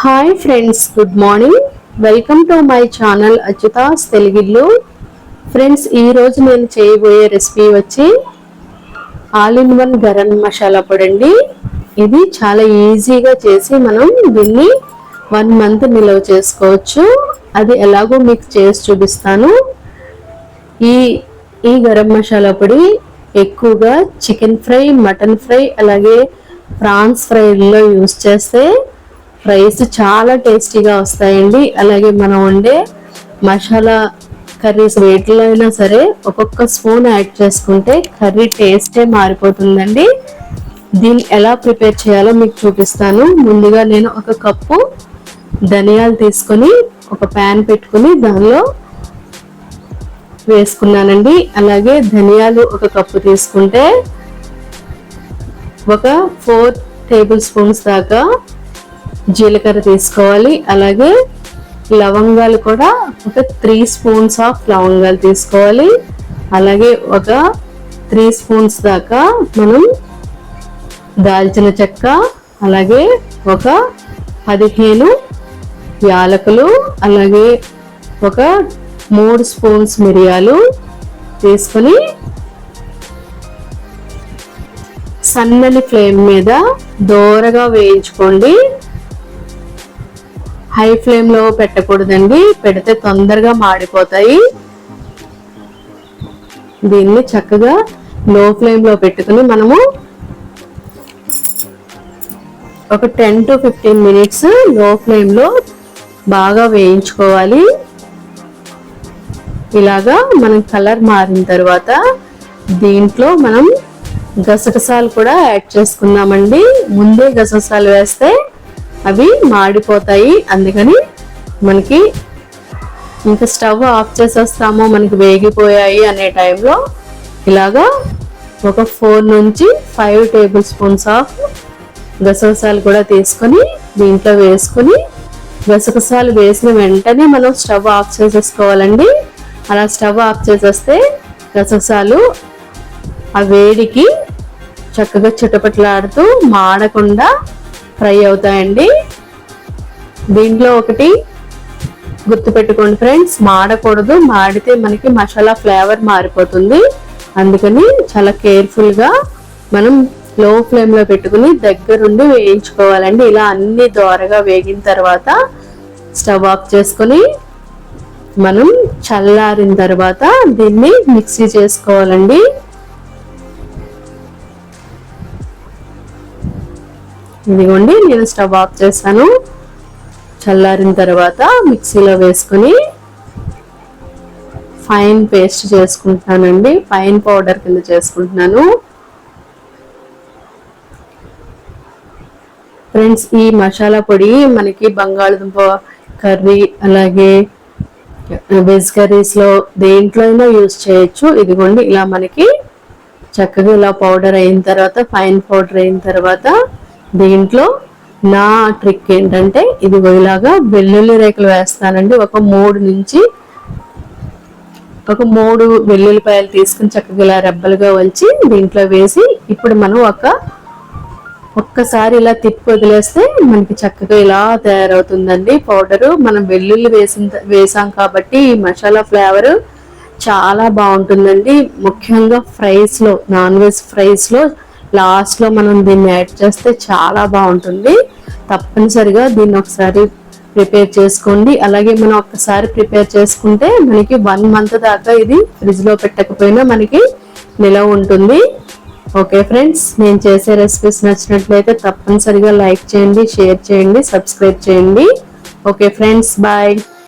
Hi friends good morning welcome to my channel Achyuta's Telugillu friends ఈరోజు నేను చేయబోయే recipe వచ్చి all in one garam masala పొడి అండి. ఇది చాలా ఈజీగా చేసి మనం దీన్ని వన్ మంత్ నిల్వ చేసుకోవచ్చు. అది ఎలాగో మీకు చేసి చూపిస్తాను. ఈ ఈ గరం మసాలా పొడి ఎక్కువగా చికెన్ ఫ్రై మటన్ ఫ్రై అలాగే ప్రాన్స్ ఫ్రైల్లో యూస్ చేస్తే ఫ్రైస్ చాలా టేస్టీగా వస్తాయండి. అలాగే మనం వండే మసాలా కర్రీస్ వేటిలో అయినా సరే ఒక్కొక్క స్పూన్ యాడ్ చేసుకుంటే కర్రీ టేస్టే మారిపోతుందండి. దీన్ని ఎలా ప్రిపేర్ చేయాలో మీకు చూపిస్తాను. ముందుగా నేను ఒక కప్పు ధనియాలు తీసుకొని ఒక ప్యాన్ పెట్టుకుని దానిలో వేసుకున్నానండి. అలాగే ధనియాలు ఒక కప్పు తీసుకుంటే ఒక ఫోర్ టేబుల్ స్పూన్స్ దాకా జీలకర్ర తీసుకోవాలి అలాగే లవంగాలు కూడా ఒక త్రీ స్పూన్స్ ఆఫ్ లవంగాలు తీసుకోవాలి. అలాగే ఒక త్రీ స్పూన్స్ దాకా మనం దాల్చిన చెక్క అలాగే ఒక పదిహేను యాలకులు అలాగే ఒక మూడు స్పూన్స్ మిరియాలు తీసుకొని సన్నని ఫ్లేమ్ మీద దోరగా వేయించుకోండి. హై ఫ్లేమ్లో పెట్టకూడదండి. పెడితే తొందరగా మాడిపోతాయి. దీన్ని చక్కగా లో ఫ్లేమ్లో పెట్టుకుని మనము ఒక టెన్ టు ఫిఫ్టీన్ మినిట్స్లో ఫ్లేమ్లో బాగా వేయించుకోవాలి. ఇలాగా మనం కలర్ మారిన తర్వాత దీంట్లో మనం గసగసాలు కూడా యాడ్ చేసుకున్నామండి ముందే గసగసాలు వేస్తే అవి మాడిపోతాయి. అందుకని మనకి ఇంకా స్టవ్ ఆఫ్ చేసేస్తామో. మనకి వేగిపోయాయి అనే టైంలో ఇలాగా ఒక ఫోర్ నుంచి ఫైవ్ టేబుల్ స్పూన్స్ ఆఫ్ గసగసాలు కూడా తీసుకొని దీంట్లో వేసుకొని గసగసాలు వేసిన వెంటనే మనం స్టవ్ ఆఫ్ చేసేసుకోవాలండి. అలా స్టవ్ ఆఫ్ చేసేస్తే గసగసాలు ఆ వేడికి చక్కగా చుట్టపట్లాడుతూ మాడకుండా ఫ్రై అవుతాయండి. దీంట్లో ఒకటి గుర్తుపెట్టుకోండి ఫ్రెండ్స్ మాడకూడదు. మాడితే మనకి మసాలా ఫ్లేవర్ మారిపోతుంది. అందుకని చాలా కేర్ఫుల్గా మనం లో ఫ్లేమ్లో పెట్టుకుని దగ్గరుండి వేయించుకోవాలండి. ఇలా అన్ని దోరగా వేగిన తర్వాత స్టవ్ ఆఫ్ చేసుకొని మనం చల్లారిన తర్వాత దీన్ని మిక్సీ చేసుకోవాలండి. ఇదిగోండి నేను స్టవ్ ఆఫ్ చేశాను. చల్లారిన తర్వాత మిక్సీలో వేసుకుని ఫైన్ పేస్ట్ చేసుకుంటున్నానండి. ఫైన్ పౌడర్ కింద చేసుకుంటున్నాను. ఫ్రెండ్స్ ఈ మసాలా పొడి మనకి బంగాళదుంప కర్రీ అలాగే వెజ్ కర్రీస్లో దేంట్లో అయినా యూజ్ చేయొచ్చు. ఇదిగోండి ఇలా మనకి చక్కగా ఇలా పౌడర్ అయిన తర్వాత ఫైన్ పౌడర్ అయిన తర్వాత దీంట్లో నా ట్రిక్ ఏంటంటే ఇది ఇలాగా వెల్లుల్లి రేకులు వేస్తానండి. ఒక మూడు నుంచి ఒక మూడు వెల్లుల్లిపాయలు తీసుకుని చక్కగా ఇలా రెబ్బలుగా వచ్చి దీంట్లో వేసి ఇప్పుడు మనం ఒక ఒక్కసారి ఇలా తిప్పి వదిలేస్తే మనకి చక్కగా ఇలా తయారవుతుందండి. పౌడరు మనం వెల్లుల్లి వేసిన వేసాం కాబట్టి ఈ మసాలా ఫ్లేవర్ చాలా బాగుంటుందండి. ముఖ్యంగా ఫ్రైస్లో నాన్ వెజ్ ఫ్రైస్లో లాస్ట్లో మనం దీన్ని యాడ్ చేస్తే చాలా బాగుంటుంది. తప్పనిసరిగా దీన్ని ఒకసారి ప్రిపేర్ చేసుకోండి. అలాగే మనం ఒక్కసారి ప్రిపేర్ చేసుకుంటే మనకి వన్ మంత్ దాకా ఇది ఫ్రిడ్జ్లో పెట్టకపోయినా మనకి నిలవ ఉంటుంది. ఓకే ఫ్రెండ్స్ నేను చేసే రెసిపీస్ నచ్చినట్లయితే తప్పనిసరిగా లైక్ చేయండి షేర్ చేయండి సబ్స్క్రైబ్ చేయండి. Okay friends bye